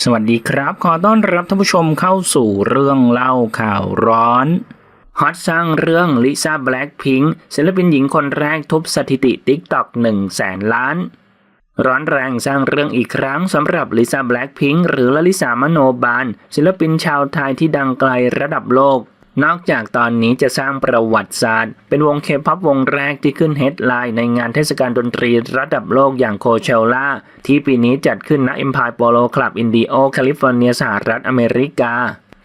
สวัสดีครับ ขอต้อนรับท่านผู้ชมเข้าสู่เรื่องเล่าข่าวร้อน ฮอตสร้างเรื่องลิซ่าแบล็กพิงค์ศิลปินหญิงคนแรกทุบสถิติ TikTok 1แสนล้าน ร้อนแรงสร้างเรื่องอีกครั้งสำหรับลิซ่าแบล็กพิงค์หรือลลิสามโนบานศิลปินชาวไทยที่ดังไกลระดับโลก นอกจากตอนนี้จะสร้างประวัติศาสตร์ เป็นวงเคป๊อปวงแรกที่ขึ้นเฮดไลน์ในงานเทศกาลดนตรีระดับโลกอย่างโคเชลล่าที่ปีนี้จัดขึ้นณ Empire Polo Club in Dio แคลิฟอร์เนียสหรัฐอเมริกา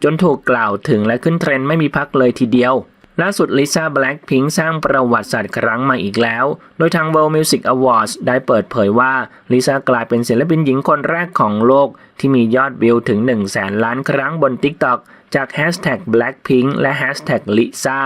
จนถูกกล่าวถึงและขึ้นเทรนด์ไม่มีพักเลยทีเดียว ล่าสุดลิซ่าแบล็กพิงสร้างประวัติศาสตร์ครั้งใหม่อีกแล้ว โดยทาง World Music Awards ได้เปิดเผยว่าลิซ่ากลายเป็นศิลปินหญิงคนแรกของโลก ที่มียอดวิวถึง 1 0 0 0 0แสนล้านครั้งบน TikTok จาก Hashtag Blackpink และ Hashtag Lisa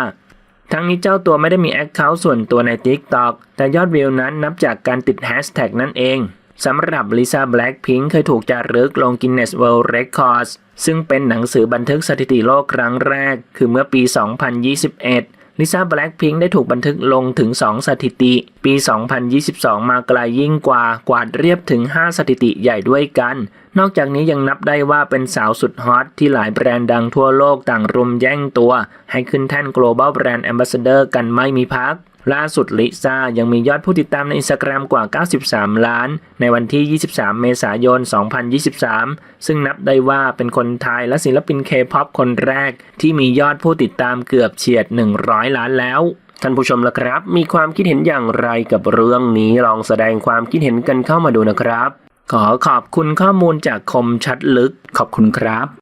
ทั้งนี้เจ้าตัวไม่ได้มีแอคเคาท์ส่วนตัวใน TikTok แต่ยอดวิวนั้นนับจากการติด Hashtag นั่นเอง สำหรับลิซ่าแบล็กพิงเคยถูกจารึกลง Guinness World Records ซึ่งเป็นหนังสือบันทึกสถิติโลกครั้งแรก คือเมื่อปี 2021 ลิซ่าแบล็กพิงได้ถูกบันทึกลงถึง 2 สถิติ ปี 2022 มาไกลยิ่งกว่ากวาดเรียบถึง 5 สถิติใหญ่ด้วยกัน นอกจากนี้ยังนับได้ว่าเป็นสาวสุดฮอตที่หลายแบรนด์ดังทั่วโลกต่างรุมแย่งตัว ให้ขึ้นแท่น global brand ambassador กันไม่มีพัก ล่าสุดลิซ่ายังมียอดผู้ติดตามในอินสตาแกรมกว่า 93 ล้าน ในวันที่ 23 เมษายน 2023 ซึ่งนับได้ว่าเป็นคนไทยและศิลปินเคป๊อปคนแรก ที่มียอดผู้ติดตามเกือบเฉียด 100 ล้านแล้วท่านผู้ชมละครับ มีความคิดเห็นอย่างไรกับเรื่องนี้ลองแสดงความคิดเห็นกันเข้ามาดูนะครับ ขอขอบคุณข้อมูลจากคมชัดลึกขอบคุณครับ